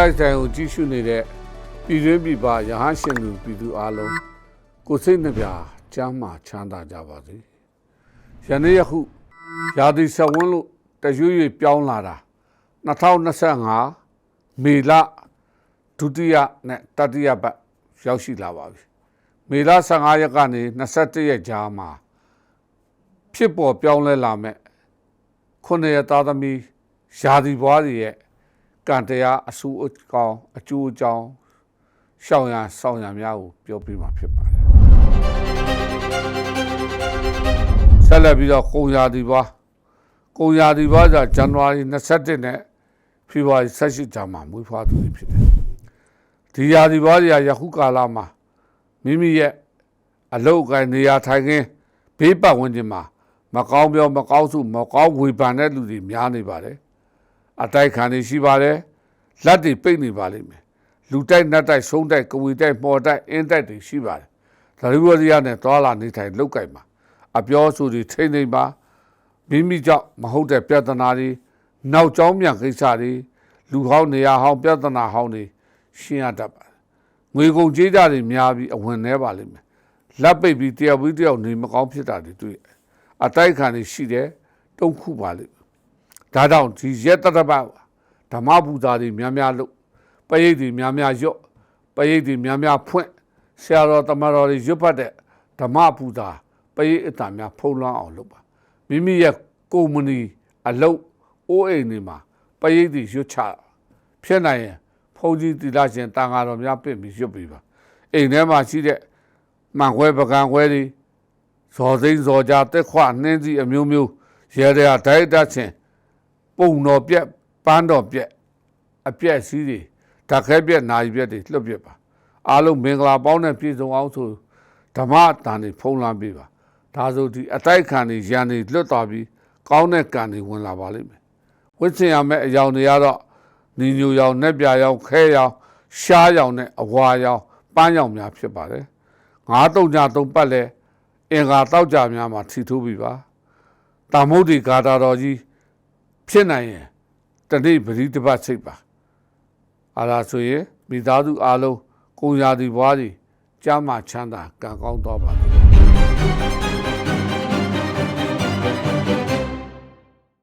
လိုက်ဆိုင်ကိုကြည့်ရှုနေတဲ့ပြည်တွင်းပြည်ပရဟန်းရှင်လူပြည်သူအလုံးကိုယ်စိတ်နှပြချမ်းမာချမ်းသာကြပါစေ။ယနေ့ယခုရာသီဆက်ဝန်းလို့တရွေ့ရွေ့ပြောင်းလာတာ2025မေလဒုတိယနဲ့တတိယပတ်ရောက်ရှိလာပါပြီ။မေလ15ရက်ကနေ21ရက်ကြားမှာဖြစ်ပေါ်ပြောင်းလဲလာမဲ့ခုနှစ်ရက်သားသမီးယာဒီဘွားတွေရဲ့ ကံတရားအဆူအကောင်အကျိုးအကြောင်းရှောင်ရန်ဆောင်ရန်များကိုပြောပြမှာဖြစ်ပါတယ်ဆက်လက်ပြီးတော့ကုံယာဒီဘွားကုံယာဒီဘွားကဇန်နဝါရီ21နဲ့ဖေဖော်ဝါရီ18ကြားမှာမွေးဖွားသူတွေဖြစ်တယ်ဒီယာဒီဘွားတွေကယခုကာလမှာမိမိရဲ့အလုတ်ကိုင်းနေရာထိုင်ခင်းဘေးပတ်ဝန်းကျင်မှာမကောင်းပြောမကောင်းစုမကောင်းဝေဖန်တဲ့လူတွေများနေပါတယ် အတိုက်ခံနေရှိပါတယ်လက်တွေပိတ်နေပါလိမ့်မယ်လူတိုက်နတ်တိုက်ဆုံးတိုက်ကဝီတိုက်ပေါ်တိုက်အင်းတိုက်တွေရှိပါတယ်ဒါရီဝရီယာနဲ့သွာလာနေထိုင်လောက်ကင်မှာအပြောဆိုတွေထိမ့်နေပါမိမိကြောင့်မဟုတ်တဲ့ပြဿနာတွေနောက်ကျောင်းမြန်ကိစ္စတွေလူဟောင်းနေရာဟောင်းပြဿနာဟောင်းတွေရှင်းရတတ်ပါတယ်ငွေကုန်ကြေးကြတွေများပြီးအဝင်နေပါလိမ့်မယ်လက်ပိတ်ပြီးတယောက်ပြီးတယောက်နေမကောင်းဖြစ်တာတွေတွေ့ရတယ်အတိုက်ခံနေရှိတယ်တုံးခုပါလိမ့်မယ် ဒါကြောင့်ဒီရက်တတပတ်ဓမ္မပူဇာတွေများများလုပ်ပရိတ်တွေများများရွတ်ပရိတ်တွေများများဖွင့်ဆရာတော်တမန်တော်တွေရွတ်ဖတ်တဲ့ဓမ္မပူဇာပရိတ်အတန်များဖုံးလွှမ်းအောင်လုပ်ပါမိမိရဲ့ကိုမနီအလုပ်အိုးအိမ်တွေမှာပရိတ်တွေရွတ်ချဖြစ်နိုင်ရင်ဖုန်ကြီးတိလာရှင်တန်ဃာတော်များပြင့်ပြီးရွတ်ပြီးပါအိမ်ထဲမှာရှိတဲ့မှန်ခွဲပကံခွဲတွေဇော်သိန်းဇော်ကြတက်ခွနှင်းစီအမျိုးမျိုးရဲရဲဒိုက်တက်ချင်း ပုံတော်ပြက်ပန်းတော်ပြက်အပြက်စည်းတွေဓာတ်ခဲပြက်နာရီပြက်တွေလွတ်ပြက်ပါအားလုံးမင်္ဂလာပေါင်းနဲ့ပြည့်စုံအောင်ဆိုဓမ္မတန်တွေဖုံးလွှမ်းပေးပါဒါဆိုဒီအတိုက်ခံတွေရန်တွေလွတ်သွားပြီးကောင်းတဲ့ကံတွေဝင်လာပါလိမ့်မယ်ဝိသင်ရမယ့်အယောင်တွေကတော့နီညူရောင်၊နှက်ပြရောင်၊ခဲရောင်၊ရှားရောင်နဲ့အဝါရောင်ပန်းရောင်များဖြစ်ပါတယ်ငါးတုံညာသုံးပတ်လဲအင်္ဂါတောက်ကြများမှာထီထိုးပြီပါတာမုတ်ဒီဂါတာတော်ကြီး ဖြစ်နိုင်ရင်တနေ့ပရိတပတ်စိတ်ပါအားလားဆိုရင်မိသားစုအားလုံးကိုရာဒီဘွားကြီးကြားမှချမ်းသာကံကောင်းတော့ပါလိမ့်